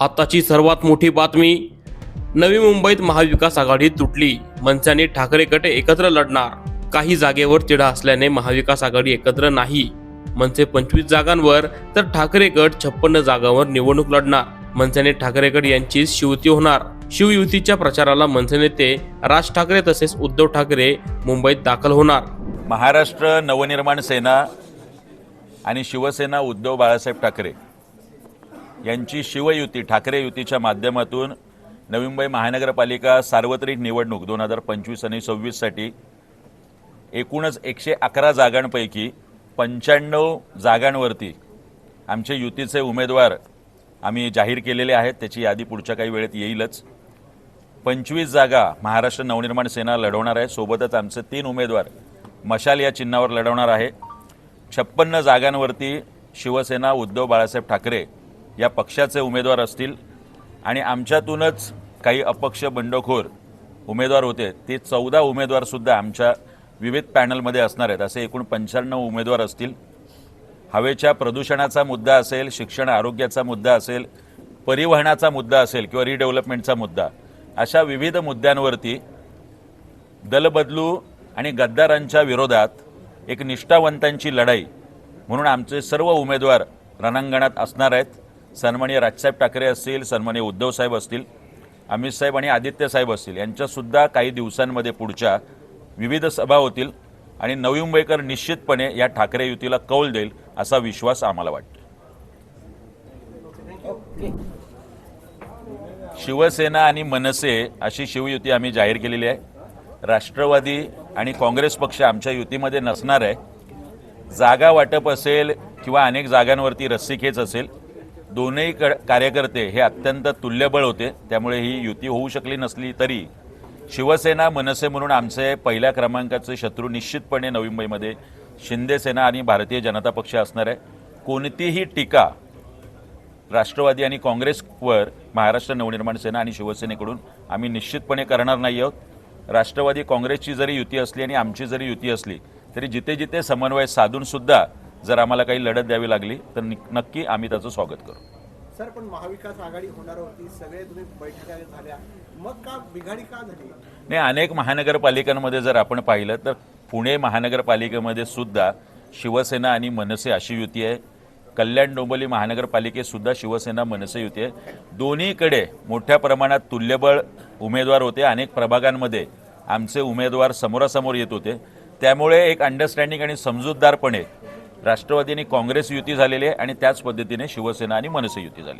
आताची सर्वात मोठी बातमी नवी मुंबईत महाविकास आघाडी तुटली. मनसेने ठाकरे गट एकत्र लढणार. काही जागेवर तिढा असल्याने महाविकास आघाडी एकत्र नाही. मनसे पंचवीस जागांवर तर ठाकरे गट छप्पन्न जागांवर निवडणूक लढणार. मनसेने ठाकरे गट यांची शिवती होणार. शिवयुतीच्या प्रचाराला मनसे नेते राज ठाकरे तसेच उद्धव ठाकरे मुंबईत दाखल होणार. महाराष्ट्र नवनिर्माण सेना आणि शिवसेना उद्धव बाळासाहेब ठाकरे यांची शिवयुती ठाकरे युतीच्या माध्यमातून नवी मुंबई महानगरपालिका सार्वत्रिक निवडणूक दोन हजार पंचवीस आणि सव्वीससाठी एकूणच एकशे अकरा जागांपैकी पंच्याण्णव जागांवरती आमचे युतीचे उमेदवार आम्ही जाहीर केलेले आहेत. त्याची यादी पुढच्या काही वेळेत येईलच. पंचवीस जागा महाराष्ट्र नवनिर्माण सेना लढवणार आहे. सोबतच आमचे तीन उमेदवार मशाल या चिन्हावर लढवणार आहे. छप्पन्न जागांवरती शिवसेना उद्धव बाळासाहेब ठाकरे या पक्षाचे उमेदवार असतील आणि आमच्यातूनच काही अपक्ष बंडखोर उमेदवार होते ते चौदा उमेदवारसुद्धा आमच्या विविध पॅनलमध्ये असणार आहेत. असे एकूण पंच्याण्णव उमेदवार असतील. हवेच्या प्रदूषणाचा मुद्दा असेल शिक्षण आरोग्याचा मुद्दा असेल परिवहनाचा मुद्दा असेल किंवा रिडेव्हलपमेंटचा मुद्दा अशा विविध मुद्द्यांवरती दलबदलू आणि गद्दारांच्या विरोधात एक निष्ठावंतांची लढाई म्हणून आमचे सर्व उमेदवार रणांगणात असणार आहेत. सन्माननीय राजसाहेब ठाकरे असतील सन्माननीय उद्धव साहेब असतील अमित साहेब आणि आदित्य साहेब असतील यांच्यासुद्धा काही दिवसांमध्ये पुढच्या विविध सभा होतील आणि नवी मुंबईकर निश्चितपणे या ठाकरे युतीला कौल देईल असा विश्वास आम्हाला वाटतो. शिवसेना आणि मनसे अशी शिवयुती आम्ही जाहीर केलेली आहे. राष्ट्रवादी आणि काँग्रेस पक्ष आमच्या युतीमध्ये नसणार आहे. जागा वाटप असेल किंवा अनेक जागांवरती रस्सीखेच असेल दोनही कार्यकर्ते हे अत्यंत तुल्यबळ होते. त्यामुळे ही युती होऊ शकली नसली तरी शिवसेना मनसे म्हणून आमचे पहिल्या क्रमांकाचे शत्रू निश्चितपणे नवी मुंबईमध्ये शिंदेसेना आणि भारतीय जनता पक्ष असणार आहे. कोणतीही टीका राष्ट्रवादी आणि काँग्रेसवर महाराष्ट्र नवनिर्माण सेना आणि शिवसेनेकडून आम्ही निश्चितपणे करणार नाही आहोत. राष्ट्रवादी काँग्रेसची जरी युती असली आणि आमची जरी युती असली तरी जिथे जिथे समन्वय साधूनसुद्धा जर आम्हाला काही लढत द्यावी लागली तर नक्की आम्ही त्याचं स्वागत करू. सर पण महाविकास आघाडी होणार होती सगळे तुम्ही बैठका झाल्या. मग का बिघाडी का झाली? नाही अनेक महानगरपालिकांमध्ये जर आपण पाहिलं तर पुणे महानगरपालिकेमध्ये सुद्धा शिवसेना आणि मनसे अशी युती आहे. कल्याण डोंबिवली महानगरपालिकेत सुद्धा शिवसेना मनसे युती आहे. दोन्हीकडे मोठ्या प्रमाणात तुल्यबळ उमेदवार होते. अनेक प्रभागांमध्ये आमचे उमेदवार समोरासमोर येत होते. त्यामुळे एक अंडरस्टँडिंग आणि समजूतदारपणे राष्ट्रवादी आणि काँग्रेस युती झालेली आहे आणि त्याच पद्धतीने शिवसेना आणि मनसे युती झालेली